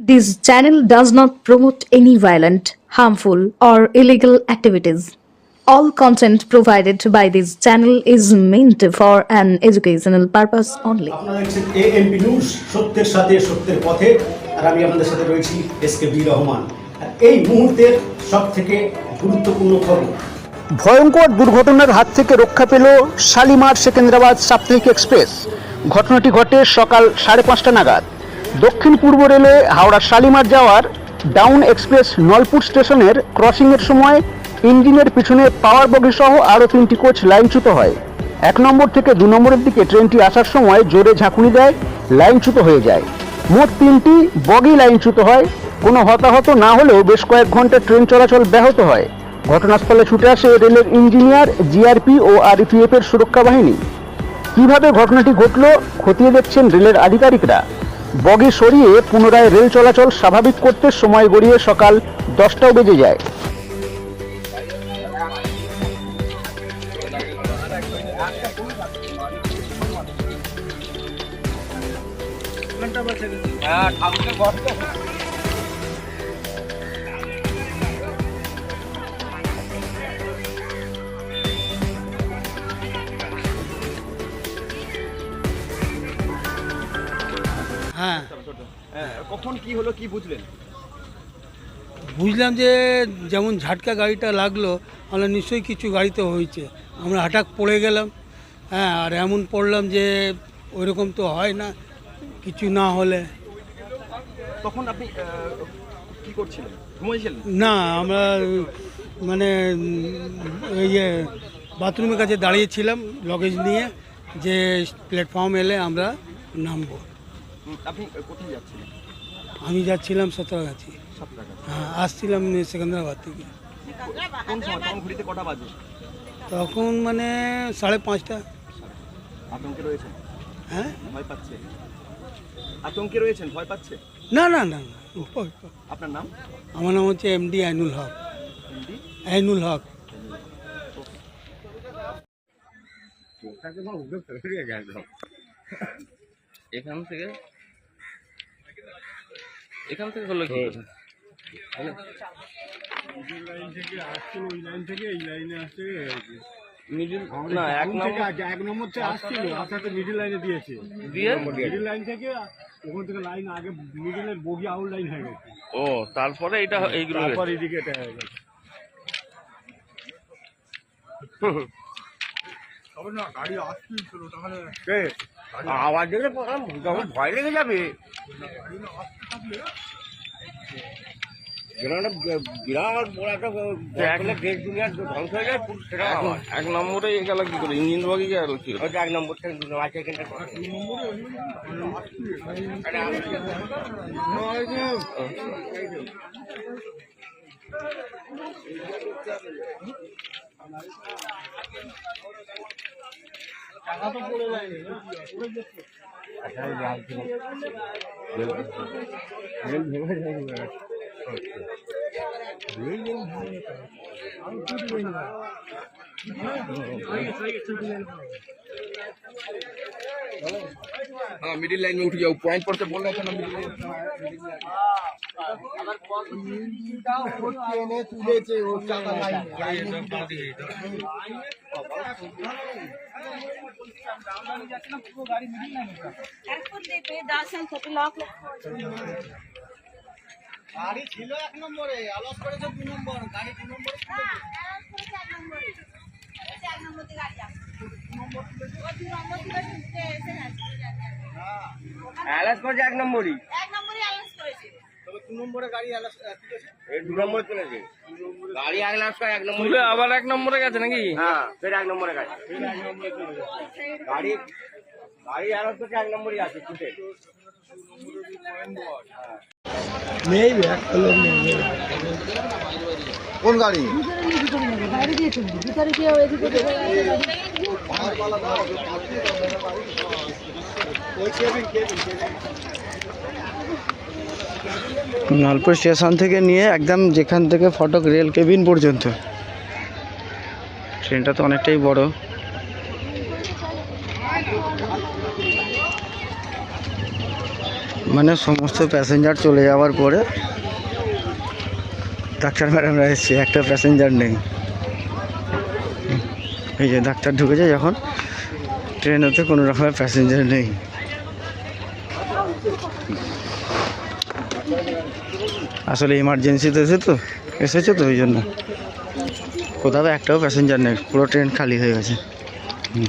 This channel does not promote any violent, harmful, or illegal activities. All content provided by this channel is meant for an educational purpose only. আপনারা A M P news সত্যের সাথে সত্যের পথে আর আমি আপনাদের সাথে রয়েছি এস বি রহমান আর এই মুহূর্তের সব গুরুত্বপূর্ণ খবর ভয়ঙ্কর দুর্ঘটনার হাত থেকে রক্ষা পেল শালিমার সেকেন্দ্রাবাদ সাপ্তাহিক এক্সপ্রেস ঘটনাটি ঘটে সকাল সাড়ে পাঁচটা নাগাদ দক্ষিণ পূর্ব রেলে হাওড়া শালিমার যাওয়ার ডাউন এক্সপ্রেস নলপুর স্টেশনের ক্রসিংয়ের সময় ইঞ্জিনের পিছনে পাওয়ার বগি সহ আরও তিনটি কোচ লাইনচ্যুত হয়। এক নম্বর থেকে দু নম্বরের দিকে ট্রেনটি আসার সময় জোরে ঝাঁকুনি দেয়, লাইনচ্যুত হয়ে যায়। মোট তিনটি বগি লাইনচ্যুত হয়। কোনো হতাহত না হলেও বেশ কয়েক ঘণ্টা ট্রেন চলাচল ব্যাহত হয়। ঘটনাস্থলে ছুটে আসে রেলের ইঞ্জিনিয়ার, জিআরপি ও আরপিএফ এর সুরক্ষা বাহিনী। কীভাবে ঘটনাটি ঘটল, খতিয়ে দেখছেন রেলের আধিকারিকরা। বগি সরিয়ে পুনরায় রেল চলাচল স্বাভাবিক করতে সময় গড়িয়ে সকাল দশটাও বেজে যায়। হ্যাঁ। কখন কি হলো কি বুঝলেন? বুঝলাম যে যেমন ঝাটকা গাড়িটা লাগল আমরা নিশ্চয়ই কিছু গাড়িতে হয়েছে। আমরা হঠাৎ পড়ে গেলাম হ্যাঁ আর এমন পড়লাম যে ওইরকম তো হয় না কিছু না হলে। তখন আপনি কি করছিলেন? ঘুমাইছিলেন? না আমরা মানে উম, এই যে বাথরুমের কাছে দাঁড়িয়েছিলাম লগেজ নিয়ে যে প্ল্যাটফর্ম এলে আমরা নামবো। আপনি কোথায় যাচ্ছিলেন? আমি যাচ্ছিলাম সতরাগাছি। হ্যাঁ আসছিলাম সেকেন্দ্রাবাদ থেকে। কোন সময় তখন ঘুরিতে কটা বাজে? তখন মানে সাড়ে পাঁচটা। আতঙ্কে হ্যাঁ? ভয় পাচ্ছে? আতঙ্কে রয়েছেন? ভয় পাচ্ছে? না না না না। আপনার নাম? আমার নাম হচ্ছে এমডি আইনুল হক। আইনুল হক। এখান থেকে এখান থেকে হলো কি মিডিল না এক নম্বর এক নম্বর থেকে আসছিল আসাতে মিডিল লাইনে দিয়েছে। দিয়ে? মিডিল লাইন থেকে ওখান থেকে লাইন আগে মিডিলের বগি আউট লাইন হয়ে গেছে। ও তারপরে এটা এইগুলো তারপর এদিকে এটা হয়ে গেছে। আওয়াজ দেখলে যখন ভয় লেগে যাবে। বিরাট বড় একটা দেশ দুনিয়ার ধ্বংস হয়ে যায় সেটা এক নম্বরে গেল কি করে? ইঞ্জিন বাকি গেল কি করে? এক নম্বর থেকে দু নম্বর আছে এখানটা মিডিল লাইন উঠে যাও পয়েন্ট পড়তে বললে কেন মিডিল লাইন এখন দেখবে দার্শন ছোট লক গাড়ি ছিল এক নম্বরে আলস করেছে দু নম্বর গাড়ি দু নম্বরে এক নম্বর করেছে এক নম্বরই এক নম্বরই অ্যালাউন্স করেছে তবে দু নম্বরে গাড়ি তুলেছে এই দু নম্বর চলেছে গাড়ি এক নম্বর তুলে আবার এক নম্বরে গেছে নাকি? হ্যাঁ ফের এক নম্বরে গাড়ি গাড়ি গাড়ি অ্যালাস করছে এক নম্বরই আছে ছুটে। কোন গাড়ি? নালপুর স্টেশন থেকে নিয়ে একদম যেখান থেকে ফটক রেল কেবিন পর্যন্ত। ট্রেনটা তো অনেকটাই বড়। মানে সমস্ত প্যাসেঞ্জার চলে যাওয়ার পরে ডাক্তার ম্যাডামরা এসছে, একটা প্যাসেঞ্জার নেই। এই যে ডাক্তার ঢুকেছে যখন ট্রেনেতে কোনো রকমের প্যাসেঞ্জার নেই। আসলে ইমার্জেন্সিতে এসে তো এসেছে? তো ওই জন্য? কোথাও একটাও প্যাসেঞ্জার নেই, পুরো ট্রেন খালি হয়ে গেছে। হুম।